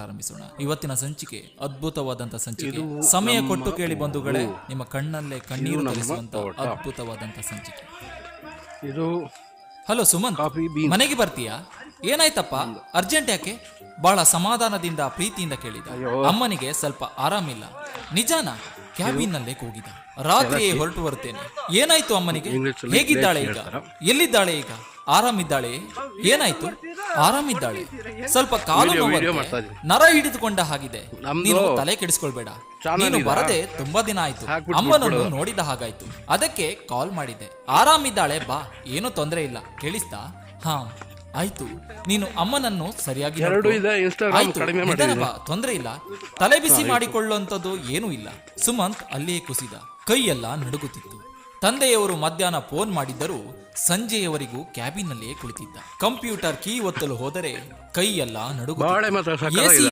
ಪ್ರಾರಂಭಿಸೋಣ. ಇವತ್ತಿನ ಸಂಚಿಕೆ ಅದ್ಭುತವಾದಂತ ಸಂಚಿಕೆ. ಸಮಯ ಕೊಟ್ಟು ಕೇಳಿ ಬಂಧುಗಳೇ ನಿಮ್ಮ ಕಣ್ಣಲ್ಲೇ ಕಣ್ಣೀರು ತರಿಸುವಂತ ಅದ್ಭುತವಾದಂತ ಸಂಚಿಕೆ. ಇದು ಹಲೋ ಸುಮಂತ್ ಮನೆಗೆ ಬರ್ತೀಯಾ? ಏನಾಯ್ತಪ್ಪ? ಅರ್ಜೆಂಟ್ ಯಾಕೆ? ಬಹಳ ಸಮಾಧಾನದಿಂದ ಪ್ರೀತಿಯಿಂದ ಕೇಳಿದ. ಅಮ್ಮನಿಗೆ ಸ್ವಲ್ಪ ಆರಾಮಿಲ್ಲ. ನಿಜಾನ? ಕ್ಯಾಬಿನ್ ನಲ್ಲೇ ಕೂಗಿದ. ರಾತ್ರಿಯೇ ಹೊರಟು ಬರ್ತೇನೆ ಏನಾಯ್ತು ಅಮ್ಮನಿಗೆ? ಹೇಗಿದ್ದಾಳೆ ಈಗ? ಎಲ್ಲಿದ್ದಾಳೆ ಈಗ? ಆರಾಮಿದ್ದಾಳೆ? ಏನಾಯ್ತು? ಆರಾಮಿದ್ದಾಳೆ. ಸ್ವಲ್ಪ ಕಾಲು. ನರ ಹಿಡಿದುಕೊಂಡ ಹಾಗಿದೆ. ನೀನು ತಲೆ ಕೆಡಿಸ್ಕೊಳ್ಬೇಡ. ನೀನು? ಬರದೆ ತುಂಬಾ ದಿನ ಆಯ್ತು. ಅಮ್ಮನನ್ನು ನೋಡಿದ ಹಾಗಾಯ್ತು. ಅದಕ್ಕೆ ಕಾಲ್ ಮಾಡಿದ್ದೆ ಆರಾಮಿದ್ದಾಳೆ ಬಾ. ಏನು ತೊಂದರೆ ಇಲ್ಲ. ಕೇಳಿಸ್ತಾ? ಹಾ ಆಯ್ತು. ನೀನು ಅಮ್ಮನನ್ನು ಸರಿಯಾಗಿ ತೊಂದರೆ ಇಲ್ಲ. ತಲೆ ಬಿಸಿ ಮಾಡಿಕೊಳ್ಳುವಂಥದ್ದು ಏನೂ ಇಲ್ಲ. ಸುಮಂತ್ ಅಲ್ಲಿಯೇ ಕುಸಿದ. ಕೈಯೆಲ್ಲ ನಡುಗುತ್ತಿತ್ತು. ತಂದೆಯವರು ಮಧ್ಯಾಹ್ನ ಫೋನ್ ಮಾಡಿದ್ದರೂ ಸಂಜೆಯವರೆಗೂ ಕ್ಯಾಬಿನಲ್ಲಿಯೇ ಕುಳಿತಿದ್ದ. ಕಂಪ್ಯೂಟರ್ ಕೀ ಒತ್ತಲು ಹೋದರೆ ಕೈಯೆಲ್ಲ ನಡುಗುತ್ತಿತ್ತು.